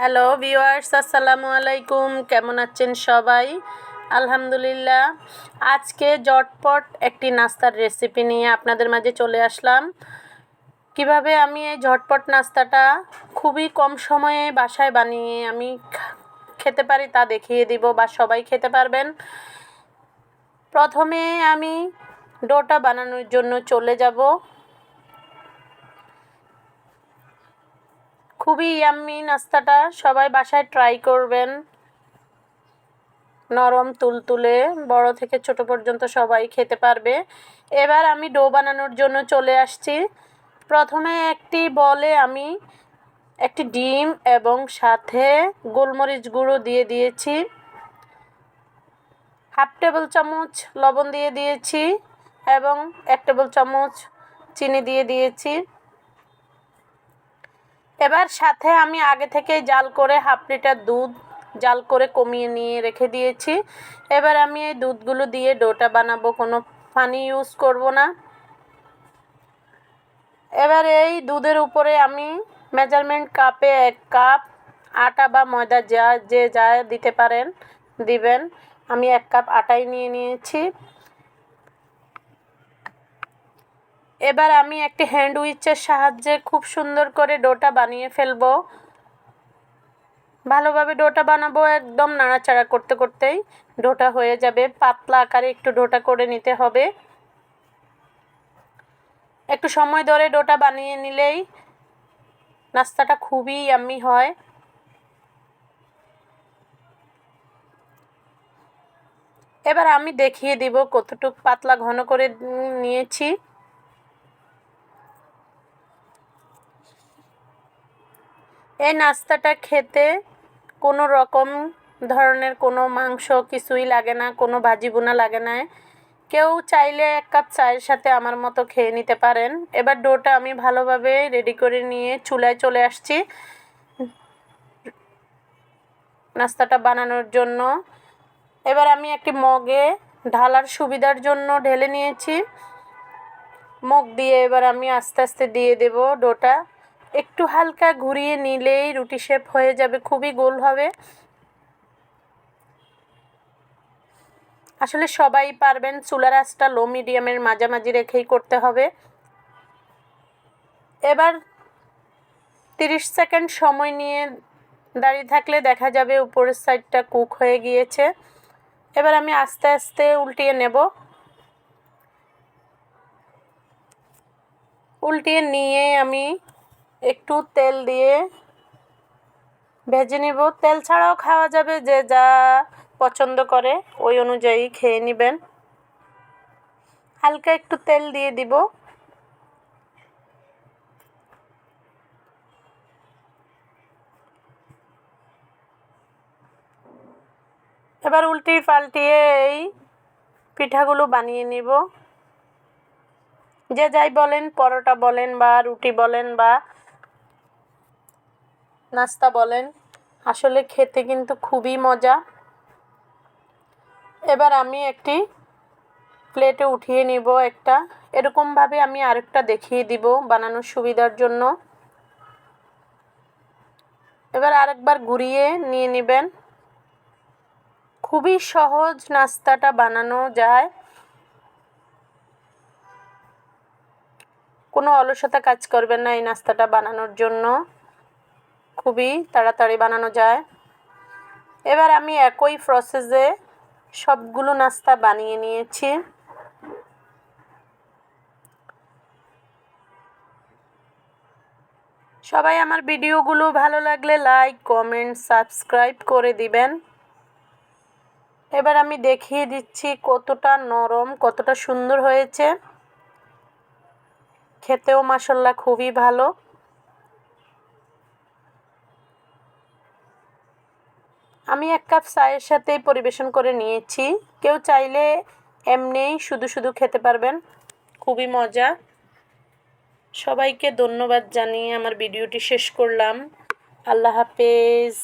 Hello viewers আসসালামু আলাইকুম। কেমন আছেন সবাই? আলহামদুলিল্লাহ। আজকে জটপট একটি নাস্তার রেসিপি নিয়ে আপনাদের মাঝে চলে আসলাম। কীভাবে আমি এই ঝটপট নাস্তাটা খুবই কম সময়ে বাসায় বানিয়ে আমি খেতে পারি তা দেখিয়ে দিব বা সবাই খেতে পারবেন। প্রথমে আমি ডোটা বানানোর জন্য চলে যাব। খুবই ইয়াম্মি নাস্তাটা। সবাই বাসায় ট্রাই করবেন। নরম তুলতুলে, বড় থেকে ছোট পর্যন্ত সবাই খেতে পারবে। এবার আমি ডো বানানোর জন্য চলে আসছি। প্রথমে একটি বলে আমি একটি ডিম এবং সাথে গোলমরিচ গুঁড়ো দিয়ে দিয়েছি। হাফ টেবিল চামচ লবণ দিয়ে দিয়েছি এবং এক টেবিল চামচ চিনি দিয়ে দিয়েছি। এবার সাথে আমি আগে থেকেই জাল করে হাফ লিটার দুধ জাল করে কমিয়ে নিয়ে রেখে দিয়েছি। এবার আমি এই দুধগুলো দিয়ে ডোটা বানাবো, কোনো পানি ইউজ করব না। এবার এই দুধের উপরে আমি মেজারমেন্ট কাপে এক কাপ আটা বা ময়দা যা, যে যা দিতে পারেন, দিবেন। আমি এক কাপ আটাই নিয়ে নিয়েছি। এবার আমি একটি হ্যান্ড উইচের সাহায্যে খুব সুন্দর করে ডোটা বানিয়ে ফেলব। ভালোভাবে ডোটা বানাবো, একদম নাড়াচাড়া করতে করতেই ডোটা হয়ে যাবে। পাতলা আকারে একটু ডোটা করে নিতে হবে। একটু সময় ধরে ডোটা বানিয়ে নিলেই নাস্তাটা খুবই আমি হয়। এবার আমি দেখিয়ে দিব কতটুক পাতলা ঘন করে নিয়েছি। এই নাস্তাটা খেতে কোনো রকম ধরনের কোনো মাংস কিছুই লাগে না, কোনো ভাজি বোনা লাগে না। কেউ চাইলে এক কাপ চায়ের সাথে আমার মতো খেয়ে নিতে পারেন। এবার ডোটা আমি ভালোভাবে রেডি করে নিয়ে চুলায় চলে আসছি। নাস্তাটা বানানোর জন্য। এবার আমি একটি মগে ঢালার সুবিধার জন্য ঢেলে নিয়েছি। মগ দিয়ে এবার আমি আস্তে আস্তে দিয়ে দেব ডোটা। একটু হালকা ঘুরিয়ে নিলেই রুটি শেপ হয়ে যাবে, খুবই গোল হবে। আসলে সবাই পারবেন চুলার আঁচটা লো মিডিয়ামের মাঝামাঝি রেখেই করতে হবে। এবার তিরিশ সেকেন্ড সময় নিয়ে দাঁড়িয়ে থাকলে দেখা যাবে উপরের সাইডটা কুক হয়ে গিয়েছে। এবার আমি আস্তে আস্তে উল্টিয়ে নেব। উল্টিয়ে নিয়ে আমি একটু তেল দিয়ে ভেজে নিব। তেল ছাড়াও খাওয়া যাবে যে যা পছন্দ করে, ওই অনুযায়ী খেয়ে নেবেন। হালকা একটু তেল দিয়ে দিব। এবার উল্টিয়ে পাল্টিয়ে এই পিঠাগুলো বানিয়ে নিব। যে যাই বলেন, পরোটা বলেন বা রুটি বলেন বা নাস্তা বলেন। আসলে খেতে কিন্তু খুবই মজা। এবার আমি একটি প্লেটে উঠিয়ে নিব একটা। এরকমভাবে আমি আরেকটা দেখিয়ে দিব বানানোর সুবিধার জন্য। এবার আরেকবার ঘুরিয়ে নিয়ে নেবেন। খুবই সহজ নাস্তাটা বানানো যায়। কোনো অলসতা কাজ করবেন না এই নাস্তাটা বানানোর জন্য। খুবই তাড়াতাড়ি বানানো যায়। এবার আমি একই প্রসেসে সবগুলো নাস্তা বানিয়ে নিয়েছি। সবাই আমার ভিডিওগুলো ভালো লাগলে লাইক কমেন্ট সাবস্ক্রাইব করে দিবেন। এবার আমি দেখিয়ে দিচ্ছি কতটা নরম, কতটা সুন্দর হয়েছে। খেতেও মাসাল্লাহ খুবই ভালো। কাপ চায়ের সাথে পরিবেশন করে নিয়েছি। কেউ চাইলে এমনিই শুধু শুধু খেতে পারবেন। খুবই মজা। সবাইকে ধন্যবাদ জানিয়ে আমার ভিডিওটি শেষ করলাম। আল্লাহ হাফেজ।